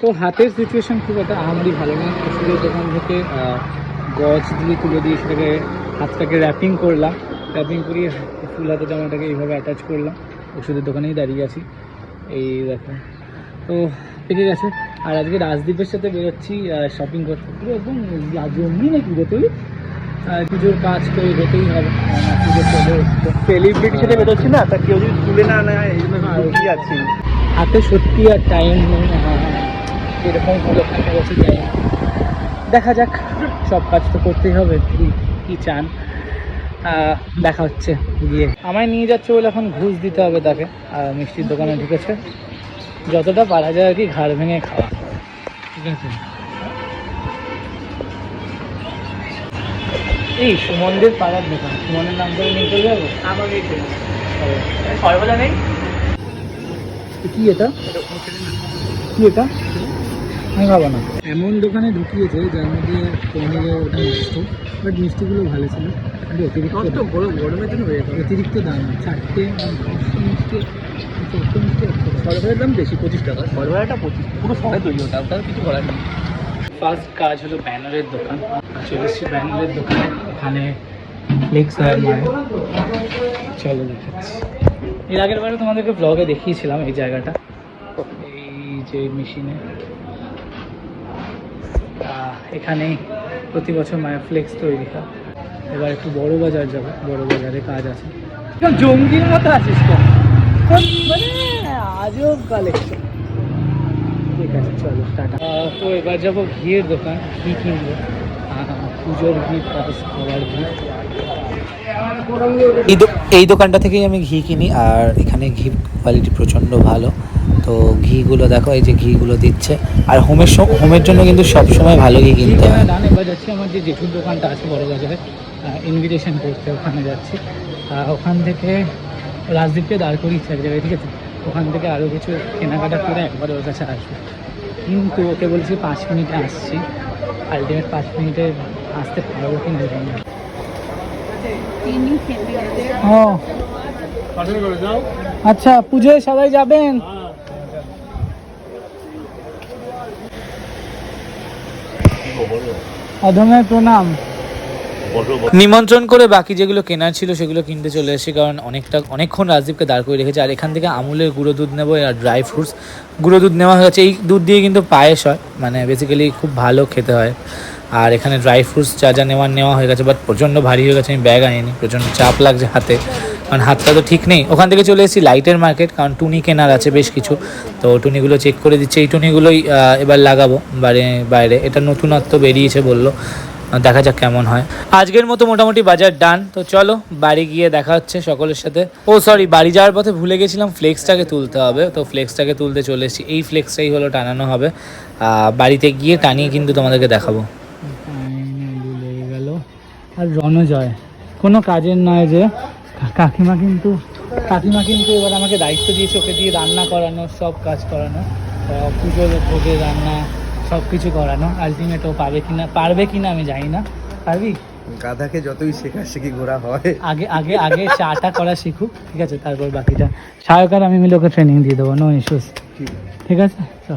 তো হাতের সিচুয়েশন খুব একটা আমারই ভালো না। ওষুধের দোকান থেকে গজ দিয়ে তুলে দিয়ে সেটাকে হাতটাকে র্যাপিং করলাম র্যাপিং করিয়ে ফুল হাতে জামাটাকে এইভাবে অ্যাটাচ করলাম ওষুধের দোকানেই দাঁড়িয়ে আছি। এই দেখো তো পেকে গেছে। আর আজকে রাজদীপের সাথে বেরোচ্ছি শপিং করতে। পুরো একদম জমি নাকি গো তুই পুজোর কাজ তো হতেই হবে। সেলিব্রিটির সাথে বেরোচ্ছি না? তা কেউ যদি তুলে না নেয় এই জন্য যাচ্ছি হাতে সত্যি আর টাইম নেই। এরকম হলে গেছে টাইম দেখা যাক সব কাজ তো করতেই হবে কি কি চান। দেখা হচ্ছে গিয়ে। আমায় নিয়ে যাচ্ছে বলে এখন ঘুষ দিতে হবে তাকে আর মিষ্টির দোকানে ঢুকেছে। যতটা পারা যায় আর কি ঘাড় ভেঙে খাওয়া। ঠিক আছে। এই সুমনদের পাড়ার দোকান সুমনের নাম করে নিয়ে চলে যাব? আমাকে সর্বদা নেই? কি এটা? কি এটা? আমি ভাবো না। এমন দোকানে ঢুকিয়েছে যার মধ্যে পনিরে ওটা নষ্ট বাট মিষ্টিগুলো ভালো ছিল কিন্তু অতিরিক্ত। বড় গরমের জন্য অতিরিক্ত দাম চারটে মিষ্টি চারটে মিষ্টি দাম বেশি পঁচিশ টাকা। পঁচিশ পুরো তৈরি হতো কিছু করার নেই। ফার্স্ট কাজ হলো ব্যানারের দোকান। চলে এসেছি ব্যানারের দোকানে ওখানে ফ্লেক্স আর চলো দেখাচ্ছি। এর আগের বারে তোমাদেরকে ব্লগে দেখিয়েছিলাম এই জায়গাটা এই যে মেশিনে এখানেই প্রতি বছর মায়ের ফ্লেক্স তৈরি হয়। এবার একটু বড় বাজার যাব, বড় বাজারে কাজ আছে। জঙ্গির মতো আছিস তো। মানে কালেকশন ঠিক আছে, চলো, টাটা। তো এবার যাব ঘিয়ের দোকান, ঘি কিনবো। পুজোর ঘি প্লাস খাবার ঘি। এই এই দোকানটা থেকেই আমি ঘি কিনি, আর এখানে ঘি কোয়ালিটি প্রচণ্ড ভালো। তো ঘিগুলো দেখো এই যে ঘিগুলো দিচ্ছে। আর হোমের হোমের জন্য কিন্তু সবসময় ভালো ঘি কিনতে হয়। ডান এবার যাচ্ছি আমার যে জেঠুর দোকানটা আছে বড় বাজারে ইনভিটেশন করতে ওখানে যাচ্ছি। ওখান থেকে রাজদীপকে দাঁড় করিয়েছে এক জায়গায় ঠিক আছে? ওখান থেকে আরও কিছু কেনাকাটা করে একবার ওর কাছে আসব। কিন্তু ওকে বলছি পাঁচ মিনিটে আসছি। আলটিমেট পাঁচ মিনিটে আসতে পারব কি না জানি আচ্ছা পুজোয় সবাই যাবেন? প্রণাম। নিমন্ত্রণ করে বাকি যেগুলো কেনার ছিল সেগুলো কিনতে চলে এসেছি, কারণ অনেকটা, অনেকক্ষণ রাজদীপকে দাঁড় করে রেখেছে। আর এখান থেকে আমুলের গুঁড়ো দুধ নেব আর ড্রাই ফ্রুটস গুঁড়ো দুধ নেওয়া হয়েছে এই দুধ দিয়ে কিন্তু পায়েস হয় মানে বেসিক্যালি খুব ভালো খেতে হয়। আর এখানে ড্রাই ফ্রুটস যা যা নেওয়ার, নেওয়া হয়ে গেছে বাট প্রচণ্ড ভারী হয়ে গেছে, আমি ব্যাগ আনিনি, প্রচণ্ড চাপ লাগছে হাতে। কারণ হাতটা তো ঠিক নেই। ওখান থেকে চলে এসেছি লাইটের মার্কেট কারণ টুনি কেনার আছে বেশ কিছু। তো টুনিগুলো চেক করে দিচ্ছে। এই টুনিগুলোই এবার লাগাবো বাইরে বাইরে। এটা নতুনত্ব বেরিয়েছে বলল। দেখা যাক কেমন হয়। আজকের মতো মোটামুটি বাজার ডান তো চলো, বাড়ি গিয়ে দেখা হচ্ছে সকলের সাথে। ও সরি বাড়ি যাওয়ার পথে ভুলে গেছিলাম ফ্লেক্সটাকে তুলতে হবে। তো ফ্লেক্সটাকে তুলতে চলে এসেছি। এই ফ্লেক্সটাই হলো টানানো হবে। বাড়িতে গিয়ে টানিয়ে কিন্তু তোমাদেরকে দেখাবো। আর রণজয়, কোনো কাজের নয় যে কাকিমা কিন্তু কাকিমা কিন্তু এবার আমাকে দায়িত্ব দিয়েছে ওকে দিয়ে রান্না করানো সব কাজ করানো পুজোর ভোগে রান্না সব কিছু করানো। আলটিমেট ও পারবে কিনা পারবে কিনা আমি জানি না। পারবি? গাধাকে যতই শেখা শেখি ঘোরা হয়। আগে আগে আগে চাটা করা শিখুক ঠিক আছে? তারপর বাকিটা। সায়কার আমি মিলে ওকে ট্রেনিং দিয়ে দেবো নো ইস্যুস ঠিক। আছে? তো